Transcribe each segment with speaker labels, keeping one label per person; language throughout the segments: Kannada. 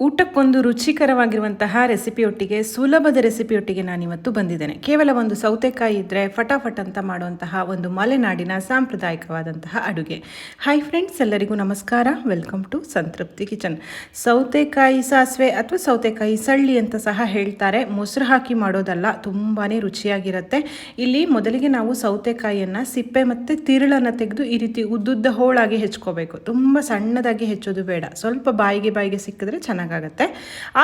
Speaker 1: ಊಟಕ್ಕೊಂದು ರುಚಿಕರವಾಗಿರುವಂತಹ ರೆಸಿಪಿಯೊಟ್ಟಿಗೆ, ಸುಲಭದ ರೆಸಿಪಿಯೊಟ್ಟಿಗೆ ನಾನಿವತ್ತು ಬಂದಿದ್ದೇನೆ. ಕೇವಲ ಒಂದು ಸೌತೆಕಾಯಿ ಇದ್ದರೆ ಫಟಾಫಟ್ ಅಂತ ಮಾಡುವಂತಹ ಒಂದು ಮಲೆನಾಡಿನ ಸಾಂಪ್ರದಾಯಿಕವಾದಂತಹ ಅಡುಗೆ. ಹಾಯ್ ಫ್ರೆಂಡ್ಸ್ ಎಲ್ಲರಿಗೂ ನಮಸ್ಕಾರ. ವೆಲ್ಕಮ್ ಟು ಸಂತೃಪ್ತಿ ಕಿಚನ್ ಸೌತೆಕಾಯಿ ಸಾಸಿವೆ ಅಥವಾ ಸೌತೆಕಾಯಿ ಸಳ್ಳಿ ಅಂತ ಸಹ ಹೇಳ್ತಾರೆ. ಮೊಸರು ಹಾಕಿ ಮಾಡೋದಲ್ಲ ತುಂಬಾ ರುಚಿಯಾಗಿರುತ್ತೆ. ಇಲ್ಲಿ ಮೊದಲಿಗೆ ನಾವು ಸೌತೆಕಾಯಿಯನ್ನು ಸಿಪ್ಪೆ ಮತ್ತು ತಿರುಳನ್ನು ತೆಗೆದು ಈ ರೀತಿ ಉದ್ದುದ್ದ ಹೋಳಾಗಿ ಹೆಚ್ಕೋಬೇಕು. ತುಂಬ ಸಣ್ಣದಾಗಿ ಹೆಚ್ಚೋದು ಬೇಡ. ಸ್ವಲ್ಪ ಬಾಯಿಗೆ ಬಾಯಿಗೆ ಸಿಕ್ಕಿದ್ರೆ ಚೆನ್ನಾಗಾಗತ್ತೆ.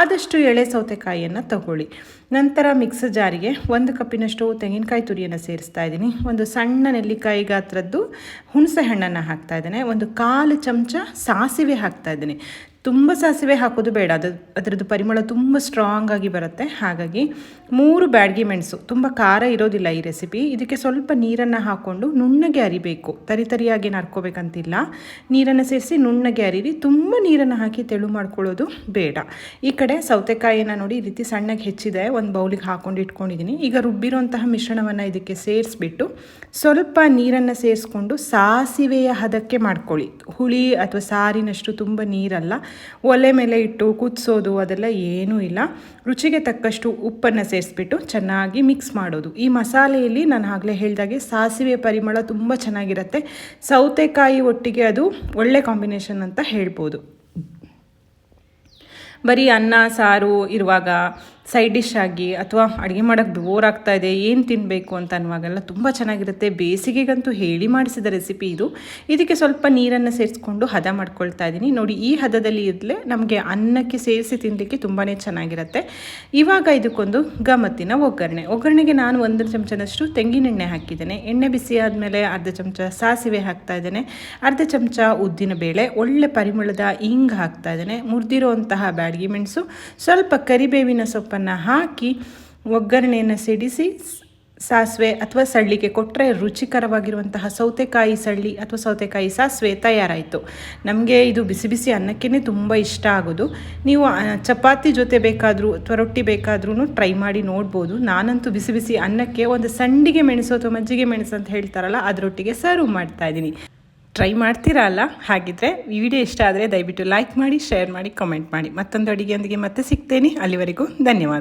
Speaker 1: ಆದಷ್ಟು ಎಳೆ ಸೌತೆಕಾಯಿಯನ್ನು ತಗೊಳ್ಳಿ. ನಂತರ ಮಿಕ್ಸರ್ ಜಾರಿಗೆ ಒಂದು ಕಪ್ಪಿನಷ್ಟು ತೆಂಗಿನಕಾಯಿ ತುರಿಯನ್ನು ಸೇರಿಸ್ತಾ ಇದ್ದೀನಿ. ಒಂದು ಸಣ್ಣ ನೆಲ್ಲಿಕಾಯಿ ಗಾತ್ರದ್ದು ಹುಣಸೆ ಹಣ್ಣನ್ನು ಹಾಕ್ತಾ ಇದ್ದೇನೆ. ಒಂದು ಕಾಲು ಚಮಚ ಸಾಸಿವೆ ಹಾಕ್ತಾ ಇದ್ದೀನಿ. ತುಂಬ ಸಾಸಿವೆ ಹಾಕೋದು ಬೇಡ. ಅದು ಅದರದ್ದು ಪರಿಮಳ ತುಂಬ ಸ್ಟ್ರಾಂಗ್ ಆಗಿ ಬರುತ್ತೆ. ಹಾಗಾಗಿ ಮೂರು ಬ್ಯಾಡ್ಗಿ ಮೆಣಸು. ತುಂಬ ಖಾರ ಇರೋದಿಲ್ಲ ಈ ರೆಸಿಪಿ ಇದಕ್ಕೆ ಸ್ವಲ್ಪ ನೀರನ್ನು ಹಾಕ್ಕೊಂಡು ನುಣ್ಣಗೆ ಅರಿಬೇಕು. ತರಿ ತರಿಯಾಗಿ ನರ್ಕೋಬೇಕಂತಿಲ್ಲ. ನೀರನ್ನು ಸೇರಿಸಿ ನುಣ್ಣಗೆ ಅರಿರಿ. ತುಂಬ ನೀರನ್ನು ಹಾಕಿ ತೆಳು ಮಾಡ್ಕೊಳ್ಳೋದು ಬೇಡ. ಈ ಕಡೆ ಸೌತೆಕಾಯಿನ ನೋಡಿ ಈ ರೀತಿ ಸಣ್ಣಗೆ ಹೆಚ್ಚಿದೆ. ಒಂದು ಬೌಲಿಗೆ ಹಾಕ್ಕೊಂಡು ಇಟ್ಕೊಂಡಿದ್ದೀನಿ ಈಗ ರುಬ್ಬಿರುವಂತಹ ಮಿಶ್ರಣವನ್ನು ಇದಕ್ಕೆ ಸೇರಿಸ್ಬಿಟ್ಟು ಸ್ವಲ್ಪ ನೀರನ್ನು ಸೇರಿಸ್ಕೊಂಡು ಸಾಸಿವೆಯ ಹದಕ್ಕೆ ಮಾಡ್ಕೊಳ್ಳಿ. ಹುಳಿ ಅಥವಾ ಸಾರಿನಷ್ಟು ತುಂಬ ನೀರಲ್ಲ. ಒಲೆ ಮೇಲೆ ಇಟ್ಟು ಕುದಿಸೋದು ಅದೆಲ್ಲ ಏನೂ ಇಲ್ಲ. ರುಚಿಗೆ ತಕ್ಕಷ್ಟು ಉಪ್ಪನ್ನು ಸೇರಿಸ್ಬಿಟ್ಟು ಚೆನ್ನಾಗಿ ಮಿಕ್ಸ್ ಮಾಡೋದು. ಈ ಮಸಾಲೆಯಲ್ಲಿ ನಾನು ಆಗಲೇ ಹೇಳಿದಾಗೆ ಸಾಸಿವೆ ಪರಿಮಳ ತುಂಬ ಚೆನ್ನಾಗಿರುತ್ತೆ. ಸೌತೆಕಾಯಿ ಒಟ್ಟಿಗೆ ಅದು ಒಳ್ಳೆ ಕಾಂಬಿನೇಷನ್ ಅಂತ ಹೇಳ್ಬೋದು. ಬರೀ ಅನ್ನ, ಸಾರು ಇರುವಾಗ ಸೈಡ್ ಡಿಶ್ ಆಗಿ ಅಥವಾ ಅಡುಗೆ ಮಾಡೋಕ್ಕೆ ಬೋರ್ ಆಗ್ತಾ ಇದೆ, ಏನು ತಿನ್ನಬೇಕು ಅಂತ ಅನ್ನುವಾಗೆಲ್ಲ ತುಂಬ ಚೆನ್ನಾಗಿರುತ್ತೆ. ಬೇಸಿಗೆಗಂತೂ ಹೇಳಿ ಮಾಡಿಸಿದ ರೆಸಿಪಿ ಇದು. ಇದಕ್ಕೆ ಸ್ವಲ್ಪ ನೀರನ್ನು ಸೇರಿಸ್ಕೊಂಡು ಹದ ಮಾಡ್ಕೊಳ್ತಾ ಇದ್ದೀನಿ ನೋಡಿ, ಈ ಹದದಲ್ಲಿ ಇದ್ದರೆ ನಮಗೆ ಅನ್ನಕ್ಕೆ ಸೇರಿಸಿ ತಿನ್ನಲಿಕ್ಕೆ ತುಂಬಾ ಚೆನ್ನಾಗಿರುತ್ತೆ. ಇವಾಗ ಇದಕ್ಕೊಂದು ಗಮತ್ತಿನ ಒಗ್ಗರಣೆ. ಒಗ್ಗರಣೆಗೆ ನಾನು ಒಂದು ಚಮಚದಷ್ಟು ತೆಂಗಿನೆಣ್ಣೆ ಹಾಕಿದ್ದೇನೆ. ಎಣ್ಣೆ ಬಿಸಿ ಆದಮೇಲೆ ಅರ್ಧ ಚಮಚ ಸಾಸಿವೆ ಹಾಕ್ತಾ ಇದ್ದೇನೆ. ಅರ್ಧ ಚಮಚ ಉದ್ದಿನ ಬೇಳೆ, ಒಳ್ಳೆ ಪರಿಮಳದ ಇಂಗ್ ಹಾಕ್ತಾ ಇದ್ದೇನೆ. ಮುರಿದಿರುವಂತಹ ಬ್ಯಾಡ್ಗಿ ಮೆಣಸು, ಸ್ವಲ್ಪ ಕರಿಬೇವಿನ ಸೊಪ್ಪನ್ನು ಹಾಕಿ ಒಗ್ಗರಣೆಯನ್ನು ಸಿಡಿಸಿ, ಸಾಸಿವೆ ಅಥವಾ ಸಳ್ಳಿಗೆ ಕೊಟ್ಟರೆ ರುಚಿಕರವಾಗಿರುವಂತಹ ಸೌತೆಕಾಯಿ ಸಳ್ಳಿ ಅಥವಾ ಸೌತೆಕಾಯಿ ಸಾಸಿವೆ ತಯಾರಾಯಿತು. ನಮಗೆ ಇದು ಬಿಸಿ ಬಿಸಿ ಅನ್ನಕ್ಕೇ ತುಂಬ ಇಷ್ಟ ಆಗೋದು. ನೀವು ಚಪಾತಿ ಜೊತೆ ಬೇಕಾದರೂ ಅಥವಾ ರೊಟ್ಟಿ ಬೇಕಾದ್ರೂ ಟ್ರೈ ಮಾಡಿ ನೋಡ್ಬೋದು. ನಾನಂತೂ ಬಿಸಿ ಬಿಸಿ ಅನ್ನಕ್ಕೆ ಒಂದು ಸಂಡಿಗೆ ಮೆಣಸು ಅಥವಾ ಮಜ್ಜಿಗೆ ಮೆಣಸು ಅಂತ ಹೇಳ್ತಾರಲ್ಲ, ಅದರೊಟ್ಟಿಗೆ ಸರ್ವ್ ಮಾಡ್ತಾ ಇದ್ದೀನಿ. ಟ್ರೈ ಮಾಡ್ತೀರಾ ಅಲ್ಲ? ಹಾಗಿದ್ರೆ ವಿಡಿಯೋ ಇಷ್ಟ ಆದರೆ ದಯವಿಟ್ಟು ಲೈಕ್ ಮಾಡಿ ಶೇರ್ ಮಾಡಿ ಕಮೆಂಟ್ ಮಾಡಿ. ಮತ್ತೊಂದು ಅಡುಗೆಯೊಂದಿಗೆ ಮತ್ತೆ ಸಿಗ್ತೇನೆ. ಅಲ್ಲಿವರೆಗೂ ಧನ್ಯವಾದ